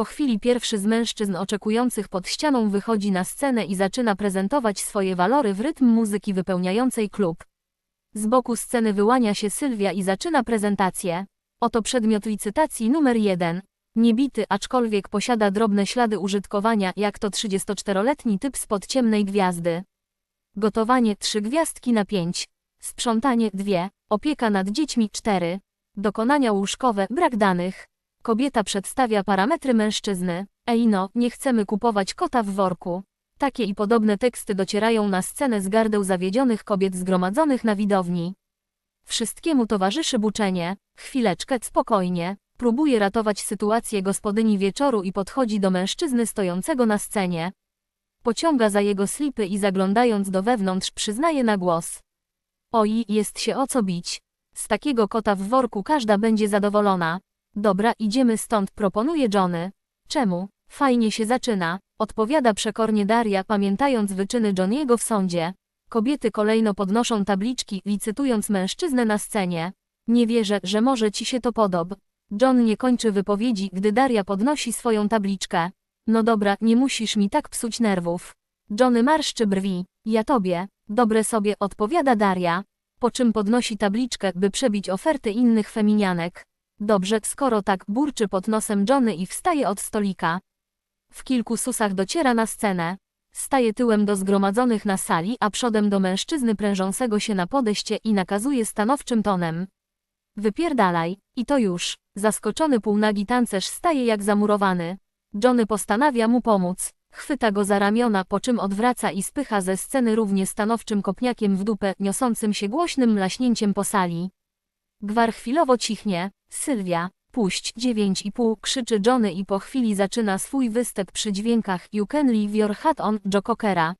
Po chwili pierwszy z mężczyzn oczekujących pod ścianą wychodzi na scenę i zaczyna prezentować swoje walory w rytm muzyki wypełniającej klub. Z boku sceny wyłania się Sylwia i zaczyna prezentację. Oto przedmiot licytacji numer jeden. Niebity, aczkolwiek posiada drobne ślady użytkowania, jak to 34-letni typ spod ciemnej gwiazdy. Gotowanie 3 gwiazdki na 5. Sprzątanie 2. Opieka nad dziećmi 4. Dokonania łóżkowe brak danych. Kobieta przedstawia parametry mężczyzny. Ej no, nie chcemy kupować kota w worku. Takie i podobne teksty docierają na scenę z gardeł zawiedzionych kobiet zgromadzonych na widowni. Wszystkiemu towarzyszy buczenie. Chwileczkę, spokojnie. Próbuje ratować sytuację gospodyni wieczoru i podchodzi do mężczyzny stojącego na scenie. Pociąga za jego slipy i zaglądając do wewnątrz przyznaje na głos. Oj, jest się o co bić. Z takiego kota w worku każda będzie zadowolona. Dobra, idziemy stąd, proponuje Johnny. Czemu? Fajnie się zaczyna, odpowiada przekornie Daria, pamiętając wyczyny Johniego w sądzie. Kobiety kolejno podnoszą tabliczki, licytując mężczyznę na scenie. Nie wierzę, że może ci się to podob. John nie kończy wypowiedzi, gdy Daria podnosi swoją tabliczkę. No dobra, nie musisz mi tak psuć nerwów. Johnny marszczy brwi. Ja tobie. Dobre sobie, odpowiada Daria. Po czym podnosi tabliczkę, by przebić oferty innych feminianek. Dobrze, skoro tak, burczy pod nosem Johnny i wstaje od stolika. W kilku susach dociera na scenę. Staje tyłem do zgromadzonych na sali, a przodem do mężczyzny prężącego się na podejście i nakazuje stanowczym tonem. Wypierdalaj. I to już. Zaskoczony półnagi tancerz staje jak zamurowany. Johnny postanawia mu pomóc. Chwyta go za ramiona, po czym odwraca i spycha ze sceny równie stanowczym kopniakiem w dupę, niosącym się głośnym mlaśnięciem po sali. Gwar chwilowo cichnie. Sylwia, puść, dziewięć i pół, krzyczy Johnny i po chwili zaczyna swój występ przy dźwiękach You can leave your hat on, Joe Cockera.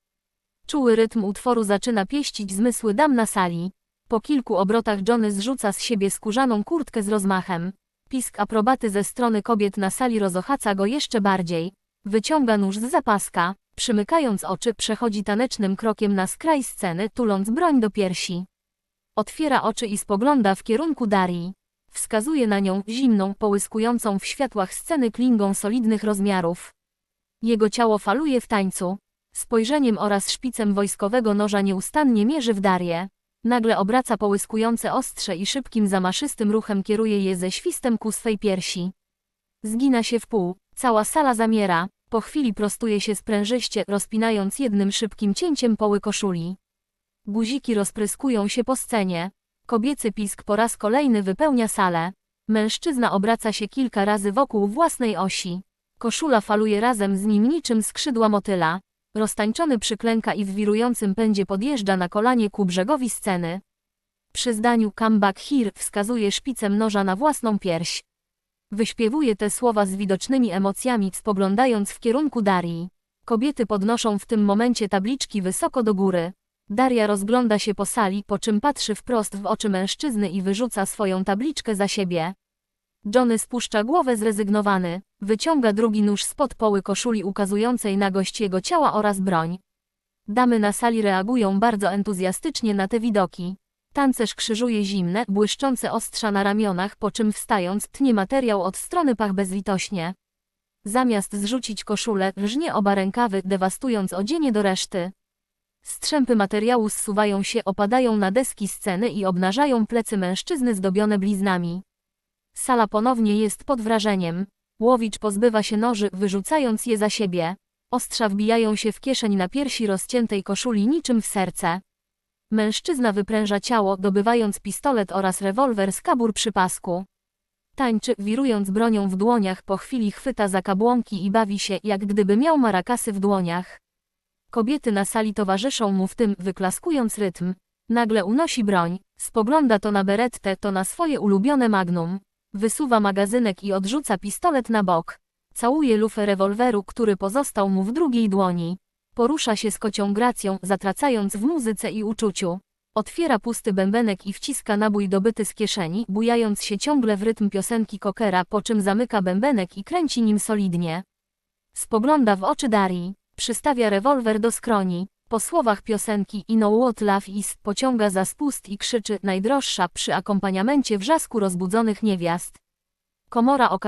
Czuły rytm utworu zaczyna pieścić zmysły dam na sali. Po kilku obrotach Johnny zrzuca z siebie skórzaną kurtkę z rozmachem. Pisk aprobaty ze strony kobiet na sali rozochaca go jeszcze bardziej. Wyciąga nóż z zapaska, przymykając oczy, przechodzi tanecznym krokiem na skraj sceny, tuląc broń do piersi. Otwiera oczy i spogląda w kierunku Darii. Wskazuje na nią, zimną, połyskującą w światłach sceny klingą solidnych rozmiarów. Jego ciało faluje w tańcu. Spojrzeniem oraz szpicem wojskowego noża nieustannie mierzy w Darię. Nagle obraca połyskujące ostrze i szybkim zamaszystym ruchem kieruje je ze świstem ku swej piersi. Zgina się w pół, cała sala zamiera, po chwili prostuje się sprężyście, rozpinając jednym szybkim cięciem poły koszuli. Guziki rozpryskują się po scenie. Kobiecy pisk po raz kolejny wypełnia salę. Mężczyzna obraca się kilka razy wokół własnej osi. Koszula faluje razem z nim niczym skrzydła motyla. Roztańczony przyklęka i w wirującym pędzie podjeżdża na kolanie ku brzegowi sceny. Przy zdaniu come back here wskazuje szpicem noża na własną pierś. Wyśpiewuje te słowa z widocznymi emocjami, spoglądając w kierunku Darii. Kobiety podnoszą w tym momencie tabliczki wysoko do góry. Daria rozgląda się po sali, po czym patrzy wprost w oczy mężczyzny i wyrzuca swoją tabliczkę za siebie. Johnny spuszcza głowę zrezygnowany, wyciąga drugi nóż spod poły koszuli ukazującej nagość jego ciała oraz broń. Damy na sali reagują bardzo entuzjastycznie na te widoki. Tancerz krzyżuje zimne, błyszczące ostrza na ramionach, po czym wstając tnie materiał od strony pach bezlitośnie. Zamiast zrzucić koszulę, rżnie oba rękawy, dewastując odzienie do reszty. Strzępy materiału zsuwają się, opadają na deski sceny i obnażają plecy mężczyzny zdobione bliznami. Sala ponownie jest pod wrażeniem. Łowicz pozbywa się noży, wyrzucając je za siebie. Ostrza wbijają się w kieszeń na piersi rozciętej koszuli niczym w serce. Mężczyzna wypręża ciało, dobywając pistolet oraz rewolwer z kabur przy pasku. Tańczy, wirując bronią w dłoniach, po chwili chwyta za kabłonki i bawi się, jak gdyby miał marakasy w dłoniach. Kobiety na sali towarzyszą mu w tym, wyklaskując rytm. Nagle unosi broń, spogląda to na berettę, to na swoje ulubione magnum. Wysuwa magazynek i odrzuca pistolet na bok. Całuje lufę rewolweru, który pozostał mu w drugiej dłoni. Porusza się z kocią gracją, zatracając w muzyce i uczuciu. Otwiera pusty bębenek i wciska nabój dobyty z kieszeni, bujając się ciągle w rytm piosenki Cockera, po czym zamyka bębenek i kręci nim solidnie. Spogląda w oczy Darii, przystawia rewolwer do skroni. Po słowach piosenki I know what love is pociąga za spust i krzyczy najdroższa przy akompaniamencie wrzasku rozbudzonych niewiast. Komora okazuje